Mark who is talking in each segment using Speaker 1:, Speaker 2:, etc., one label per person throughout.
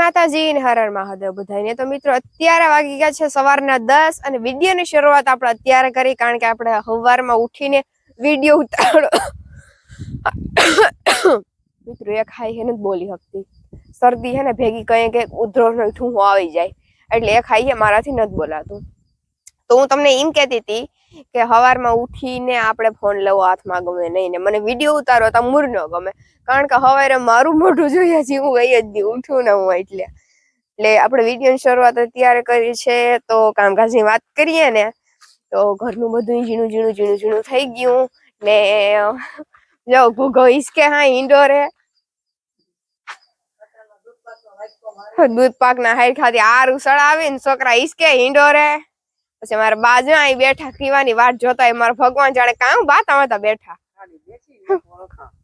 Speaker 1: માતાજી ને હરણ મહાદેવ બધાને તો મિત્રો, અત્યારે વાગી ગયા છે સવારના દસ અને વિડીયોની શરૂઆત આપણે અત્યારે કરી, કારણ કે આપણે સવારમાં ઉઠીને વીડિયો ઉતારો મિત્રો, એક ખાઈ હે નથી બોલી શકતી શરદી હે ને ભેગી કઈ કઈ ઉધરો ને ઠૂંહો આવી જાય. એટલે એ ખાઈ હે મારાથી નથી બોલાતું. તો હું તમને એમ કહેતી હતી કે સવારમાં ઉઠીને આપણે ફોન લેવો, હાથમાં ગમે નહીં ને. મને વીડિયો ઉતારો તો મૂર ન ગમે. કારણ કે સવારે મારું મોઢું જોઈએ છે, હું ગઈ જ નહીં ઉઠું ને હું એટલે. એટલે આપણે વિડીયોની શરૂઆત અત્યારે કરી છે, તો કામકાજની વાત કરીએ ને, તો ઘરનું બધું ઝીણું ઝીણું ઝીણું ઝીણું થઈ ગયું ને, જો ભૂગો ઈસકે હા ઇન્ડોરે દૂધ પાક ના હાઈ ખાતી આરું ઉસળ આવી ને છોકરા ઈસકે ઇન્ડોરે પછી મારા બાજુ અહીં બેઠા પીવાની વાટ જોતા મારા ભગવાન જાણે કામ વાત આવતા બેઠા.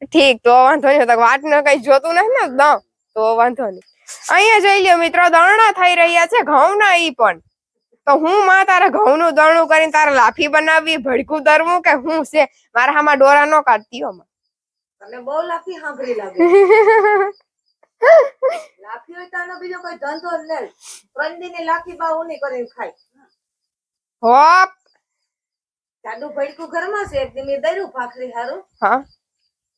Speaker 1: ઠીક તો વાંધો નહીં તો વાટ ને કઈ જોતું નથી ને દમ. તો વાંધો નહીં. અહીંયા જોઈ લ્યો મિત્રો દરણા થઈ રહ્યા છે ઘઉં ના ઈ પણ. તો હું માં તારે ઘઉં નું દરણું કરીને તારે લાફી બનાવવી ભડકું દરવું કે હું છે? મારા હામાં ડોરા નો કાઢતી હો માં.
Speaker 2: તને બહુ લાફી સાંભળી લાગે. લાફી હોય તો બીજો કોઈ ધંધો જ નહીં. ત્રણ દિને લાફી બા ઉની કરીને ખાય.
Speaker 1: હોપ.
Speaker 2: જાડું ભડકું ઘરમાં છે એકદમ એ દર્યું ભાખરી હારું.
Speaker 1: હા.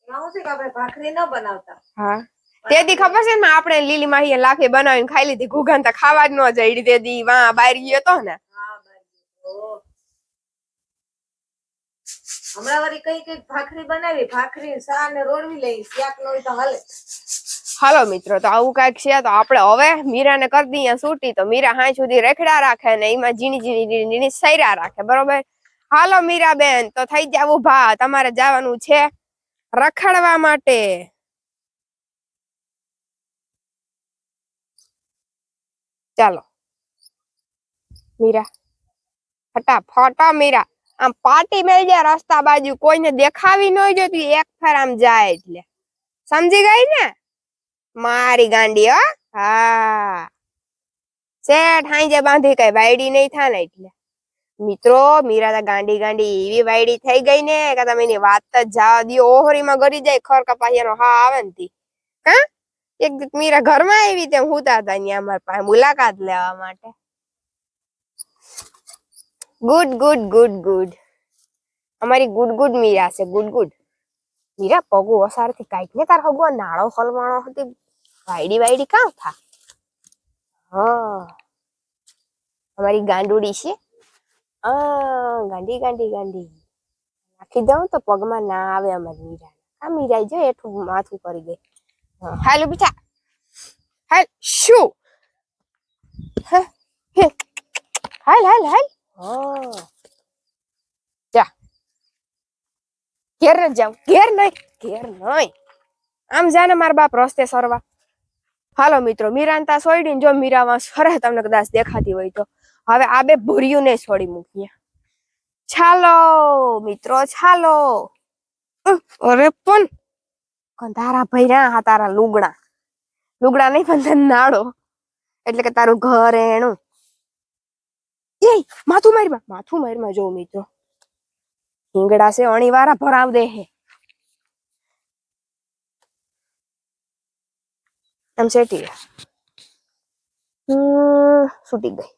Speaker 2: એમાં છે કે આપણે ભાખરી ન બનાવતા.
Speaker 1: હા. તે દી ખબર છે ને આપણે લીલી માહી લાફી બનાવીને ખાઈ લીધી ઘુઘન તો ખાવા જ ન જઈ તે દી વા બહાર ગયો તો ને.
Speaker 2: હમણાં વળી કઈ કઈ ભાખરી બનાવી ભાખરી સા ને રોડવી લઈ શાક નો તો હાલે.
Speaker 1: હાલો મિત્રો, તો આવું કાંઈક છે તો આપણે હવે મીરાને કરી દઈએ છૂટી તો મીરા હાઈ સુધી રેખડા રાખે ને એમાં ઝીણી ઝીણી ઝીણી સૈરા રાખે, બરોબર? હાલો મીરાબેન, તો થઈ જાવ ભા તમારે જવાનું છે રખડવા માટે. ચાલો. મીરા, ફટાફટ, ફટા મીરા. આમ પાટી મેળ જાય રસ્તા બાજુ, કોઈને દેખાવી ન જોતી, એક ફેર આમ જાય એટલે. સમજી ગઈ ને? મારી ગાંડી, હો? હા. શેઠ, હાંજે બાંધી કઈ વાયડી નહીં થાય ને એટલે. મિત્રો, મીરા તો ગાંડી ગાંડી એવી વાયડી થઈ ગઈ ને કે તમે એની વાત જ જવા દો ઓહરીમાં ગરી જાય, ખર કપાહિયાનો હા આવે ને તી. હા? એક મીરા ઘરમાં આવી તેમ હુતા હતા અહીંયા અમારા પાસે મુલાકાત લેવા માટે. Good good good good. અમારી ગુડ ગુડ મીરા છે, ગુડ ગુડ. મીરા, પગુ વસારથી કાંઈક ને તાર હગો નાળો હલવાણો હતી. વાયડી વાયડી કાં થા? હા. અમારી ગાંડુડી છે. ગાંડી ગાંડી ગાંડી. નાખી દઉં તો પગમાં ના આવે અમારી મીરા આ મીરા જો એઠું માથું કરી દે. હાલો બેટા. હાલ, શું. હાલ હાલ હાલ. જા. ઘેર ન જાઉં. ઘેર નહીં. ઘેર નહીં. આમ જાને મારા બાપ રસ્તે સરવા. હાલો મિત્રો, મીરાંતા છોડીને જો મીરામાં સરસ તમને કદાચ દેખાતી હોય તો. હવે આ બે ભૂર્યું ને છોડી મૂકીએ. છાલો, મિત્રો, છાલો. અરે પણ કોણ તારા ભૈરા હા તારા લુગડા. લુગડા નહીં, પણ નાડો એટલે કે તારું ઘર એનું. એ, માથું મારી માથું મારીમાં જો, મિત્રો. હિંગડા છે, અણીવારા ભરાવ દે હે. એમ સેટી છૂટી ગઈ.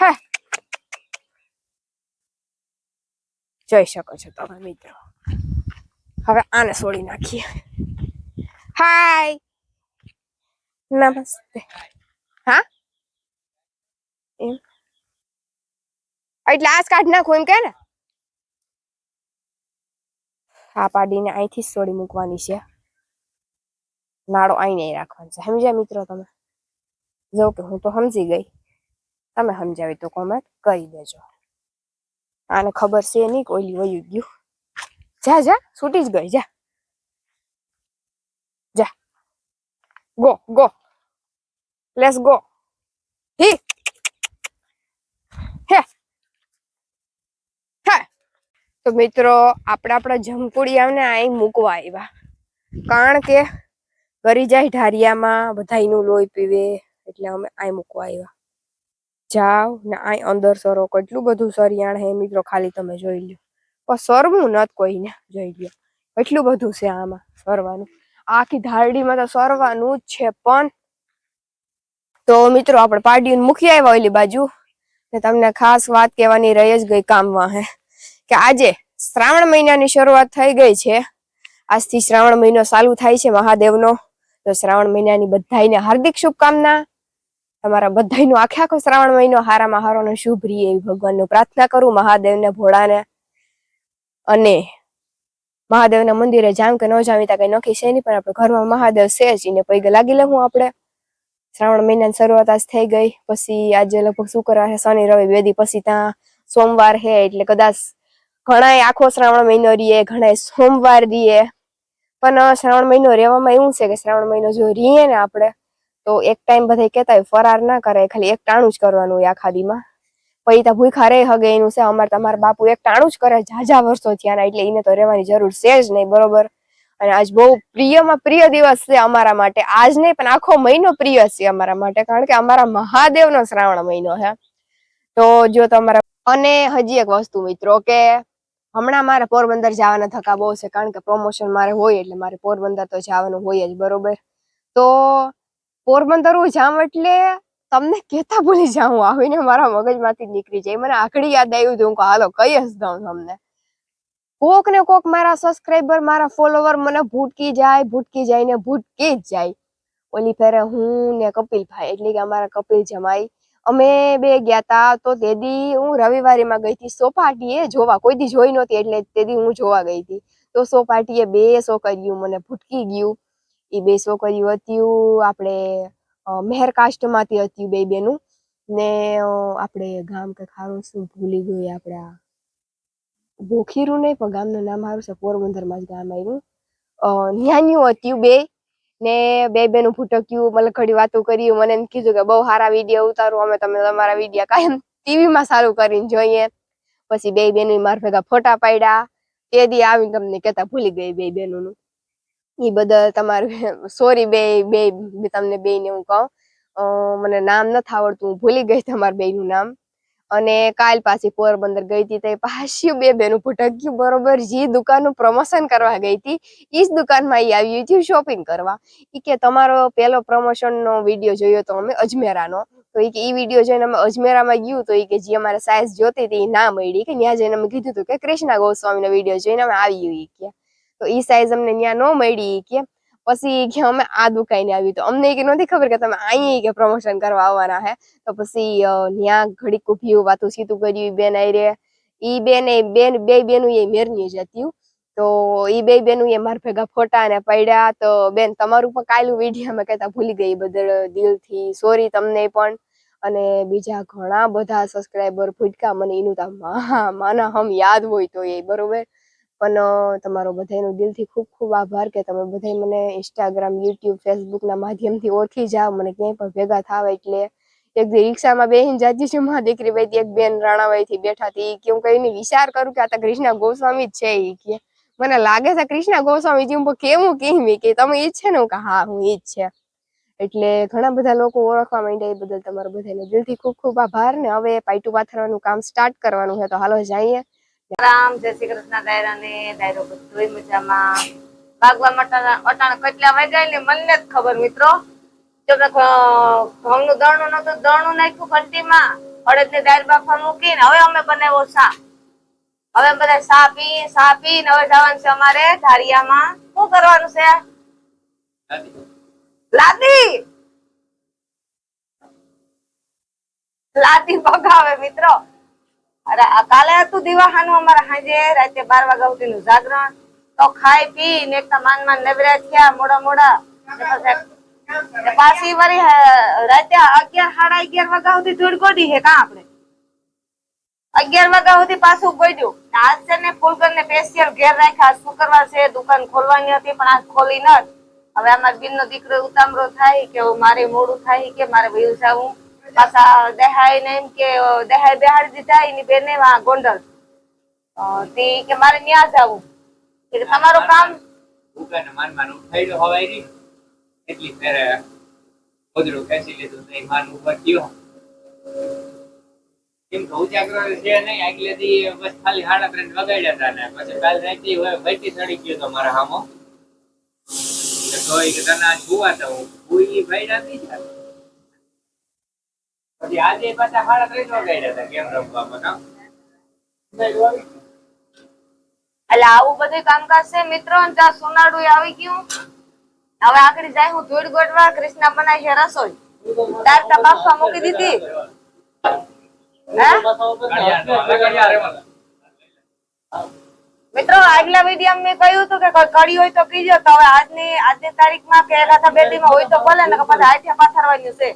Speaker 1: હે. જોઈ શકો છો તમે મિત્રો. હવે આને છોડી નાખીએ. હાય નમસ્તે. હા? એમ? એટલે આજ કાઢ નાખું એમ કે ને? આ પાડીને અહીંથી જ છોડી મૂકવાની છે. નાળો નહીં રાખવાનો છે. સમજ્યા મિત્રો તમે? જો કે હું તો સમજી ગઈ. તમે સમજાવી તો કોમેન્ટ કરી દેજો. આને ખબર છે નહીં કોઈલી વયું ગયું. જા જા, છૂટી જ ગઈ, જા. જા. Go go. લેટ્સ ગો હે હે તો મિત્રો, આપણે આપણા જમપુડિયાને અહીં મૂકવા આવ્યા કારણ કે ગરી જાય ઢારિયામાં બધાનું લોહી પીવે, એટલે અમે અહીં મૂકવા આવ્યા જાવ ને અહીં અંદર સરો. કેટલું બધું સરિયાણ હે મિત્રો, ખાલી તમે જોઈ લ્યો. પણ સરવું નત કોઈને, જોઈ લ્યો. એટલું બધું છે આમાં સરવાનું. આખી ધારડીમાં તો સરવાનું જ છે, પણ તો મિત્રો, આપણે પાડીને મૂકી આવ્યા ઓલી બાજુ. ને તમને ખાસ વાત કહેવાની રહી જ ગઈ કામમાં હે. કે આજે શ્રાવણ મહિનાની શરૂઆત થઈ ગઈ છે. આજથી શ્રાવણ મહિનો ચાલુ થાય છે મહાદેવનો. તો શ્રાવણ મહિનાની બધાને હાર્દિક શુભકામના. તમારા બધાનો આખે આખો શ્રાવણ મહિનો હારામાં હારો શુભ રહે એવી ભગવાનનું પ્રાર્થના કરું મહાદેવને ભોળાને. અને મહાદેવના મંદિરે જામ કે ન જામી ત્યાં કઈ નક્કી છે નહીં, પણ આપણે ઘરમાં મહાદેવ છે જ, એને પૈગે લાગી લેવું આપણે. શ્રાવણ મહિનાની શરૂઆત આજ થઈ ગઈ. પછી આજે લગભગ શુક્રવાર શનિ, રવિ, બે દી પછી ત્યાં સોમવાર છે એટલે કદાચ ઘણાય આખો શ્રાવણ મહિનો રીએ, ઘણાય સોમવાર રીએ. પણ શ્રાવણ મહિનો રહેવામાં એવું છે કે શ્રાવણ મહિનો જો રીએ ને આપણે, તો એક ટાઈમ બધા કહેતા હોય, ફરાર ના કરે ખાલી એક ટાણું જ કરવાનું હોય આખા દીમાં. પછી ત્યાં ભૂખા રે હગે એનું છે, અમારે તમારા બાપુ એક ટાણું જ કરે, ઝાઝા વર્ષો થયા એટલે એને તો રહેવાની જરૂર છે જ નહીં, બરોબર? અને આજ બહુ પ્રિયમાં પ્રિય દિવસ છે અમારા માટે, આજ નહીં, પણ આખો મહિનો પ્રિય છે અમારા માટે, કારણ કે અમારા મહાદેવનો શ્રાવણ મહિનો છે. તો જો તમારા, અને હજી એક વસ્તુ મિત્રો, કે હમણાં મારે પોરબંદર જવાના થકા બહુ છે, કારણ કે પ્રમોશન મારે હોય એટલે મારે પોરબંદર તો જવાનું હોય જ, બરોબર? તો પોરબંદર હું જાઉં એટલે તમને કેતા ભૂલી જાઉં આવીને મારા મગજમાંથી નીકળી જાય. મને આખડી યાદ આવ્યું હતું કે હાલો કઈ જ દઉં તમને. કોક ને કોક મારા સબસ્ક્રાઇબર મારા ફોલોવર મને ભૂટકી જાય ભૂટકી જાય ને ભૂટકી જ જાય. ઓલી ફેરે હું ને કપિલભાઈ, એટલે કે અમારા કપિલ જમાઈ. અમે બે ગયા તા, તો તે દી હું રવિવારેમાં ગઈ હતી સોપાટીએ જોવા. કોઈ દી જોઈ નહોતી, એટલે તે દી હું જોવા ગઈ હતી તો સોપાટીએ બે છોકરીઓ મને ભૂટકી ગયું. એ બે સો કર્યું હતું આપણે મહેર કાસ્ટમાંથી હતી બે બેનું. ને આપણે ગામ કે ખારું શું ભૂલી ગયું આપણે આ બોખીરું નહીં પણ ગામનું નામ સારું છે, પોરબંદરમાં જ ગામ આવ્યું ન્યાન્યું હતું બે. ને બે બેનું ભૂટક્યું મતલબ ઘડી વાતો કરી, મને એમ કીધું કે બહુ સારા વીડિયો ઉતારો, અમે તમે તમારા વીડિયો કાયમ ટીવીમાં સારું કરીને જોઈએ. પછી બે બેનું માર ભેગા ફોટા પાડ્યા. તે દી આવીને તમને કહેતા ભૂલી ગઈ બે બેનું એ બદલ તમારું સોરી બે બે તમને બે ને હું કહું. મને નામ નથી આવડતું, હું ભૂલી ગઈ તમારા બેનું નામ. અને કાલ પાછી પોરબંદર ગઈ હતી તે પાછી બે બેનું ભટક્યું, બરોબર? જે દુકાનનું પ્રમોશન કરવા ગઈ હતી એ જ દુકાનમાં એ આવી હતી શોપિંગ કરવા. ઈ કે તમારો પેલો પ્રમોશનનો વીડિયો જોયો તો અમે અજમેરાનો. તો એ કે એ વીડિયો જોઈને અમે અજમેરામાં ગયું તો એ કે જે અમારે સાઇઝ જોતી હતી એ ના મળી. કે ત્યાં જઈને અમે કીધું હતું કે કૃષ્ણા ગોસ્વામીનો વીડિયો જોઈને અમે આવી કે. તો ઈ સાઇઝ અમને ત્યાં ન મળી કે. પછી કે અમે આ દુકાને આવી તો અમને કે નથી ખબર કે તમે અહીંયા કે પ્રમોશન કરવા આવવાના હે? તો પછી ત્યાં ઘડીક ઊભી વાતું સીતું કર્યું બેન બેન રે. ઈ બેન એ બેન, બે બેનું એ મેરની જતી તો ઈ બે બેનું એ માર ભેગા ફોટા ને પડ્યા. તો બેન તમારું પણ કાયલું વીડિયો મેં કહેતા ભૂલી ગઈ બદલ દિલથી. સોરી તમને પણ. અને બીજા ઘણા બધા સબસ્ક્રાઈબર ભૂટકા મને. એનું તો માના હમ યાદ હોય તો એ, બરોબર? પણ તમારો બધાનો દિલથી ખૂબ ખૂબ આભાર કે તમે બધાય મને ઇન્સ્ટાગ્રામ યુટ્યુબ ફેસબુકના માધ્યમથી ઓળખી જાઓ. મને ક્યાંય પણ ભેગા થાવ એટલે એક રિક્ષામાં બેહીને જાતી છું, મારી દીકરી ભાઈ એક બેન રાણાવાઈથી બેઠા હતી કે હું કઈ વિચાર કરું કે આ તો કૃષ્ણા ગોસ્વામી જ છે એ કે. મને લાગે છે કૃષ્ણા ગોસ્વામી જી હું કેવું ઈ કે તમે ઈ છે ને? હું કે, હા, હું ઈ જ છે. એટલે ઘણા બધા લોકો ઓળખવા માંડ્યા એ બદલ તમારો બધાને દિલથી ખૂબ ખૂબ આભાર ને હવે પાઇટુ પાથરવાનું કામ સ્ટાર્ટ કરવાનું છે. તો હાલો, જઈએ.
Speaker 2: રામ, જય શ્રી કૃષ્ણ, દાયરા ને બધોય મજામાં. ભાગવા માટે અટાણ કેટલા વાગ્યા ને મને જ ખબર મિત્રો. જો ઘઉંનું ઘઉં દળનું નતું દળનું નાખ્યું ઘંટીમાં. અડદ ને દાયર બાફા મૂકીને હવે અમે બનાવ્યો સા હવે બધા સા પી શા પી ને હવે જવાનું છે અમારે ધારિયામાં. શું કરવાનું છે? લાદી! લાદી પગાવે મિત્રો. કાલે હતું દિવાહાનું અમારે સાંજે રાતે બાર વાગ્યા સુધીનું જાગરણ. તો ખાઈ પી ને એક માન માન નબરા થયા, મોડા મોડા. ને પછી- ને વળી રાતે અગિયાર, સાડા અગિયાર વાગ્યા સુધી ધૂળ ગોડી હે કા આપણે? અગિયાર વાગ્યા સુધી પાછું ગોડ્યું. ને આજ છે ને ફૂલકર ને પેશિયલ ઘેર રાખ્યા. શુક્રવાર છે, દુકાન ખોલવાની હતી, પણ આજ ખોલી ન હવે અમારા બેન નો દીકરો ઉતામળો થાય કે મારે મોડું થાય કે મારે વયું જાવું? પાછા દેહાઈ ને એમ કે દેહાઈ બેહાડી દીધા એની બેને ગોંડલ. તે કે મારે ન્યા જવું. કે તમારું કામ
Speaker 3: દુકાને માનમાં ઉઠાઈ હવાઈ રહી એટલી ફેરે ગોદડું ખેંચી લીધું તો માન ઉપર ગયો. છે નહીં આગલે દી બસ ખાલી સાડા ત્રણ વગાડ્યા હતા ને. પછી કાલ રાતે વૈતી સડી ગયો તો મારા હામો. કે તને આજ ભૂવા તો હું ભાઈ જાય પછી આજે પાછા સાડા ત્રણ વગાડ્યા હતા કેમ રમવા
Speaker 2: એટલે આવું બધું કામકાજ છે મિત્રો ત્યાં સોનાડું આવી ગયું. હવે આગળ જાય હું ધૂળ ગોઠવા કૃષ્ણ બનાવી છે રસોઈ. દાળ તા બાફવા મૂકી દીધી. હે? મિત્રો આગલા વીડિયો મેં કહ્યું હતું કે કોઈ કડી હોય તો કીજો તો હવે આજની આજની તારીખમાં કે એકાથા બેટીમાં હોય તો ભલે ને પાછા આઠિયા પાથરવાનું છે.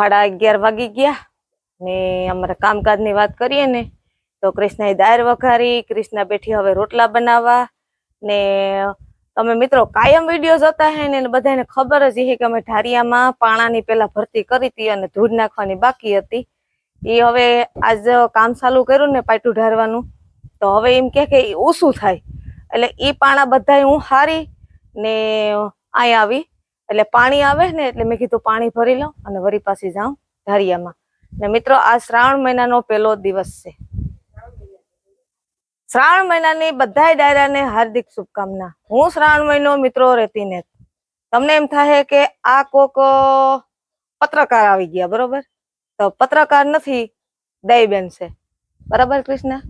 Speaker 2: સાડા અગિયાર વાગી ગયા ને અમારા કામકાજની વાત કરીએ ને, તો કૃષ્ણએ દાળ વઘારી, કૃષ્ણ બેઠી હવે રોટલા બનાવવા ને તમે મિત્રો કાયમ વીડિયો જોતા હે ને બધાને ખબર જ છે કે અમે ઢારિયામાં પાણાની પહેલાં ભરતી કરી હતી અને ધૂળ નાખવાની બાકી હતી. એ હવે આજ કામ ચાલુ કર્યું ને પાટું ઢારવાનું તો હવે એમ કે એ ઓછું થાય. એટલે એ પાણા બધા હું હારી ને અહીંયા આવી. એટલે પાણી આવે ને એટલે મેં કીધું પાણી ભરી લઉં અને વરી પાછી જાઉં ધારિયામાં. ને મિત્રો, આ શ્રાવણ મહિનાનો પહેલો દિવસ છે. શ્રાવણ મહિનાની બધાય ડાયરાને હાર્દિક શુભકામના. હું શ્રાવણ મહિનો મિત્રો રહેતી ને તમને એમ થાય કે આ કોક પત્રકાર આવી ગયા, બરોબર? તો પત્રકાર નથી, દયાબેન છે. બરાબર, કૃષ્ણ?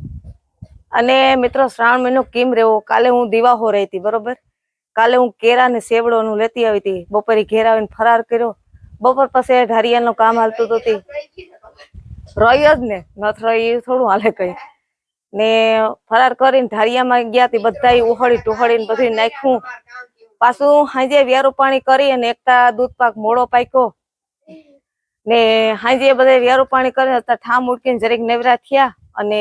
Speaker 2: અને મિત્રો, શ્રાવણ મહિનો કેમ રહેવો કાલે હું દિવાહો રહી બરોબર? કાલે હું કેરા ને સેવડો નું લેતી આવી હતી. બપોરે ઘેર આવીને ફરાર કર્યો. બપોર પછી ઢારિયાનું કામ હાલતું હતું તે રહ્યો જ ને. નથ થોડું હાલે કઈ. ને ફરાર કરીને ઢારિયામાં ગયા તે બધા ઉહળી ટુહળીને બધું નાખ્યું. પાછું હાંજે વ્યારું પાણી કરી અને એકતા દૂધ પાક મોડો પાક્યો. ને હાંજે બધા વ્યારું પાણી કરીને ઠામ ઉડકીને જરીક નેવરા થયા અને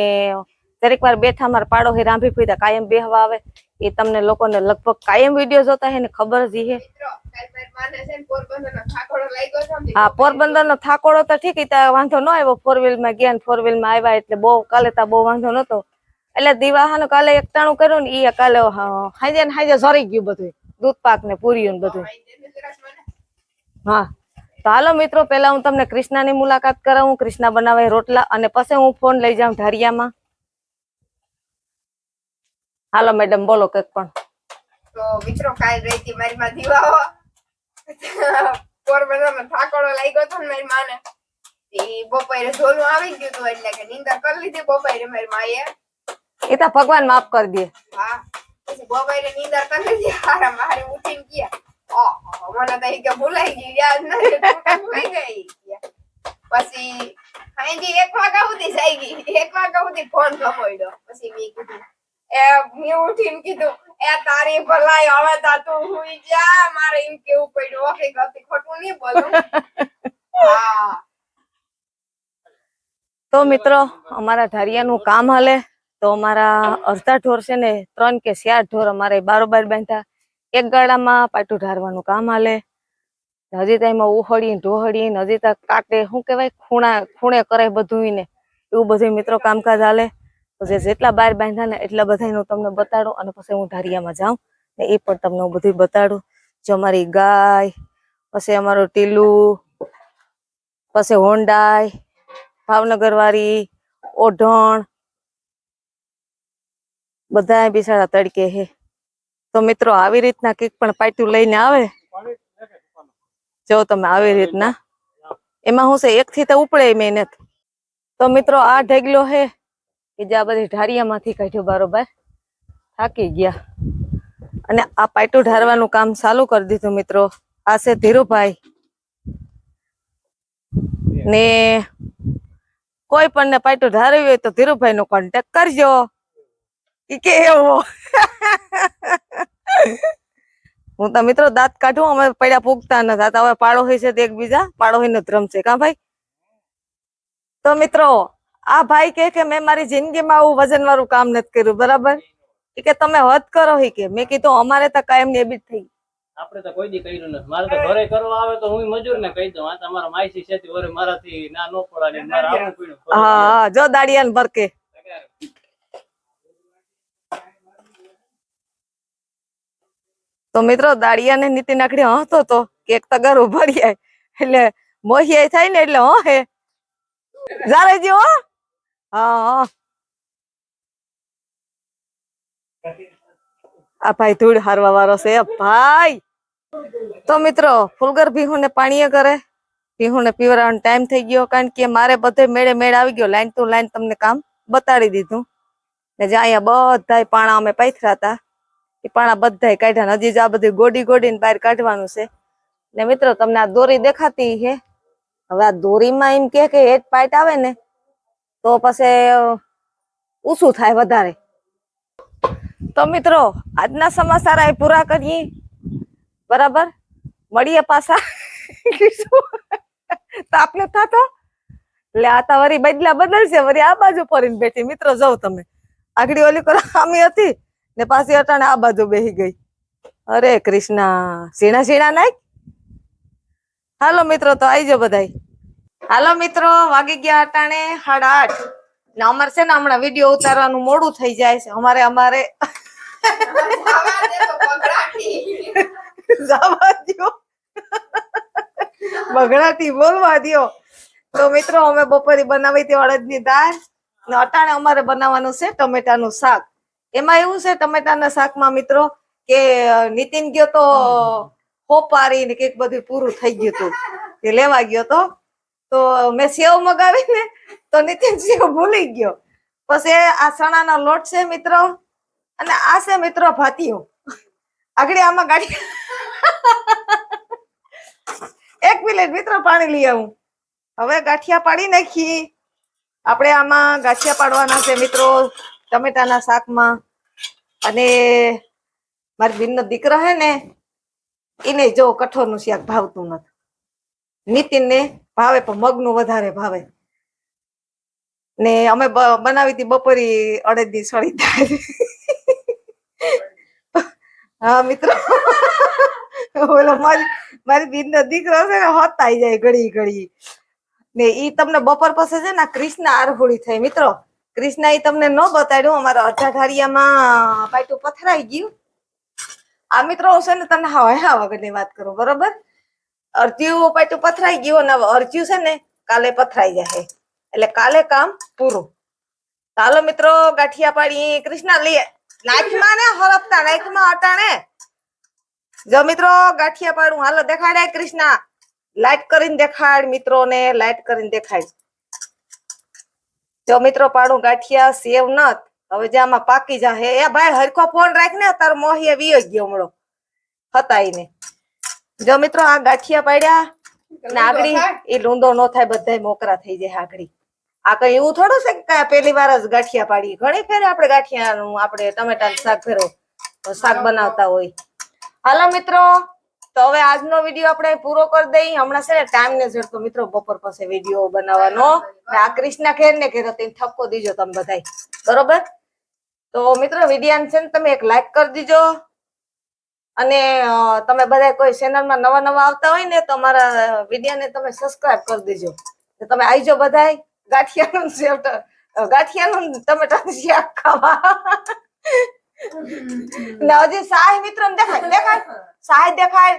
Speaker 2: દરેક વાર બેઠા મારા પાડો હે રાંભી પીધા કાયમ બેહવા આવે. એ તમને લોકોને લગભગ કાયમ વીડિયો જોતા હે ને ખબર જ છે હા પોરબંદર નો થાકોડો તો ઠીક ત્યાં વાંધો ન આવ્યો ફોર વ્હીલમાં ગયા ફોર વ્હીલમાં આવ્યા એટલે બહુ, કાલે તો બહુ વાંધો નતો. એટલે દિવાહાનું કાલે એકટાણું કર્યું ને એ કાલે હાંજે ને હાજે સરી ગયું બધું દૂધ પાક ને પૂર્યું ને બધું હા. તો હાલો મિત્રો પેલા હું તમને કૃષ્ણાની મુલાકાત કરાવું, કૃષ્ણા બનાવે રોટલા, અને પછી હું ફોન લઈ જાઉં ઢારિયામાં હાલો મેડમ બોલો કંઈક પણ.
Speaker 1: તો મિત્રો કાલ રહી મારી માં દીવાઓ. પોરબંદર થાકોડો લાગ્યો હતો ને મારી માને. એ બપોરે ઝોલું આવી ગયું હતું એટલે કે નીંદર કરી લીધી બપોરે મારી માએ.
Speaker 2: એ તો ભગવાન માફ કરી દે.
Speaker 1: હા પછી બપોરે નિંદર કરી લીધી. હારા મારે ઉઠીને ગયા. ઓહો મને તો કે ભૂલાઈ ગઈ યાદ નથી તું તો ભૂલાઈ ગઈ. ગયા. પછી સાંજે એક વાગ્યા સુધી ગઈ એક વાગ્યા સુધી ફોન ગમોડ્યો પછી મેં કીધું એ મેં ઉઠીને કીધું, એ તારી ભલાઈ, હવે તા તું હુઈ જા. મારે એમ કેવું પડ્યું, ઓકે ગતિ ખોટું નહીં બોલું.
Speaker 2: તો મિત્રો, અમારા ધારિયાનું કામ હાલે. તો અમારા અડધા ઢોર છે ને, ત્રણ કે ચાર ઢોર અમારે બારોબાર બાંધ્યા. એક ગાડામાં પાટું ઢારવાનું કામ હાલે. હજી તો એમાં ઉહળી ઢોહળી ને હજી તો કાટે, શું કહેવાય, ખૂણા, ખૂણે કરે બધું ને એવું બધું મિત્રો કામકાજ હાલે. જે જેટલા બાર બાંધ્યા ને એટલા બધા હું તમને બતાડું અને પછી હું ધારિયામાં જાઉં ને એ પણ તમને હું બધું બતાડું. જો અમારી ગાય, પછી અમારું ટીલું, પછી હોન્ડાઈ ભાવનગર વાળી ઓઢણ બધા બિસાડા તડકે હે. તો મિત્રો આવી રીતના કંઈક પણ પાટિયું લઈને આવે? જો તમે આવી રીતના. એમાં હું છે એક થી તો ઉપડે મહેનત. તો મિત્રો આ ઢેગલો હે કે જે આ બધી ઢારિયામાંથી કાઢ્યો બરોબર, થાકી ગયા. અને આ પાટું ઢારવાનું કામ ચાલુ કરી દીધું મિત્રો. આ છે ધીરુભાઈ. ને કોઈ પણ ને પાટું ધારવી હોય તો ધીરુભાઈ નો કોન્ટેક કરજો કે એવો. હું તો મિત્રો દાંત કાઢું, અમે પડ્યા પૂગતા ન આ તો હવે પાડોશી છે એકબીજા પાડોશી નો ધ્રમ છે. કા ભાઈ? તો મિત્રો આ ભાઈ કે કે મેં મારી જિંદગીમાં આવું વજન વાળું કામ નથી કર્યું બરાબર? કે તમે હદ કરો હી કે. મેં કીધું અમારે તો કાયમની એબી થઈ.
Speaker 4: આપણે તો કોઈ દી કર્યું નથી. મારે તો ઘરે કરવા આવે તો હું મજૂર ને કહી દઉં. આ તમારા માયસી છે તે વરે મારાથી ના નો પડાડે મારા આવું પીણું
Speaker 2: હા હા જો દાડિયાન ભરકે. તો મિત્રો દાડિયાને નીતિ નાખડી હતો તો કે એક તગારું ભરી આય એટલે મોહિયાઈ થાય ને એટલે હે જારે જો હા. હા આ ભાઈ ધૂળ હારવા વાળો છે. ભાઈ! તો મિત્રો, ફૂલગર ભીહું ને પાણીએ કરે ભીહું ને પીવરાવાનો ટાઈમ થઈ ગયો કારણ કે મારે બધે મેળે મેળ આવી ગયો. લાઈન ટુ લાઈન તમને કામ બતાડી દીધું. ને જ્યાં અહીંયા બધાય પાણા અમે પાથરા હતા. એ પાણા બધાય કાઢ્યા ને હજી જ આ બધી ગોડી ગોડીને બહાર કાઢવાનું છે. ને મિત્રો, તમને આ દોરી દેખાતી છે હવે આ દોરીમાં એમ કે કે હેઠ પાઇટ આવે ને તો પછી ઊંચું થાય વધારે. તો મિત્રો, આજના સમાચાર એ પૂરા કરીએ. બરાબર? મળીએ પાછા. ને થતો? એટલે આ તો વરી બદલા બદલશે, વરી આ બાજુ ફરીને બેઠી. મિત્રો, જાઓ તમે. આગળ ઓલી કરો, આમી હતી ને પાછી અટાણે આ બાજુ બેહી ગઈ. અરે કૃષ્ણ. સીણા સીણા નાખ. હાલો મિત્રો, તો આઈજો બધાય. હાલો મિત્રો વાગી ગયા અટાણે સાડા આઠ. ને અમારે છે ને હમણાં વીડિયો ઉતારવાનું મોડું થઈ જાય છે. અમારે અમારે બગડાટી બોલવા દ્યો. તો મિત્રો અમે બપોરે બનાવી હતી અડદની દાળ. ને અટાણે અમારે બનાવવાનું છે ટમેટાનું શાક. એમાં એવું છે ટમેટાના શાકમાં મિત્રો કે નીતિન ગયો તો હોપારી ને કંઈક બધું પૂરું થઈ ગયું હતું. તે લેવા ગયો તો. તો મેં સેવ મગાવીને તો નીતિન સેવ ભૂલી ગયો. પછી આ ચણાનો લોટ છે મિત્રો, અને આ છે મિત્રો ભાતીઓ. આગળ આમાં ગાડી એક મિનિટ મિત્રો પાણી લઈ આવું. હવે ગાંઠિયા પાડી નાખી. આપણે આમાં ગાંઠિયા પાડવાના છે મિત્રો, ટમેટાના શાકમાં. અને મારી બેનનો દીકરો હે ને, એને જો કઠોળનું શાક ભાવતું નથી. નીતિનને ભાવે પણ મગનું વધારે ભાવે. ને અમે બનાવી હતી બપોરી અડદની સળી દાળ. હા, મિત્રો. બોલો મારી મારી બેનનો દીકરો છે ને, હોતાઈ જાય ઘડી ઘડી. ને ઈ તમને બપોર પછી છે ને કૃષ્ણ આરહોળી થઈ. મિત્રો, કૃષ્ણ ઈ તમને ન બતાડ્યું, અમારા અઢાઢારિયામાં પાટું પથરાઈ ગયું. આ મિત્રો છે ને, તમને હા હા વગરની વાત કરું, બરોબર? અરજીયું પાટું પથરાઈ ગયું અને હવે છે ને કાલે પથરાઈ જશે એટલે કાલે કામ પૂરું. ચાલો મિત્રો, ગાંઠિયા પાડી કૃષ્ણા લઈએ નાખમાં ને હરપતા, નાખમાં અટાણે. જો મિત્રો, ગાંઠિયા પાડું, હાલો દેખાડે કૃષ્ણા. લાઈટ કરીને દેખાડ મિત્રો ને લાઈટ કરીને દેખાડ. જો મિત્રો, પાડું ગાંઠિયા, સેવ નત હવે જે આમાં પાકી જાહે. એ ભાઈ હરખો ફોન રાખ ને, તારો મોહી વીયો ગયો હમણો. હતાઈ ને. જો મિત્રો આ ગાંઠિયા પાડ્યા. નાગડી એ લૂંદો નો થાય બધાય મોકરા થઈ જાય હાગડી આ કઈ એવું થોડું છે કે પેલી વાર જ ગાંઠિયા પાડી ઘણી ફેર આપણે ગાંઠિયાનું આપણે ટમેટા શાક ફેરો શાક બનાવતા હોય. હાલો મિત્રો તો હવે આજનો વીડિયો આપણે પૂરો કરી દઈ હમણાં છે ને ટાઈમ ને જડતો મિત્રો બપોર પાસે વીડિયો બનાવવાનો. આ કૃષ્ણા ખેર ને ઘેર તેને ઠપકો દીજો તમે બધાય. બરોબર? તો મિત્રો વીડિયો છે ને તમે એક લાઈક કરી દીજો. અને તમે બધા કોઈ ચેનલમાં નવા નવા આવતા હોય ને, તો અમારા વિડીયોને તમે સબસ્ક્રાઇબ કરી દેજો. તમે આઈજો બધાય, ગાંઠિયાનું સેવ ગાંઠિયાનું ટમેટાનું શાક ખાવા. ને હજી સાહેબ મિત્રો દેખાય દેખાય? સાહેબ દેખાય?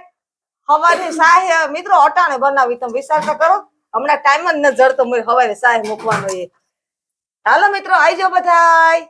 Speaker 2: હવારે સાહેબ મિત્રો અટાણે બનાવી, તમે વિચાર તો કરો. હમણાં ટાઈમ જ ન જડતો હવારે સાહેબ મૂકવાનો એ. હાલો મિત્રો, આઈજો બધાય.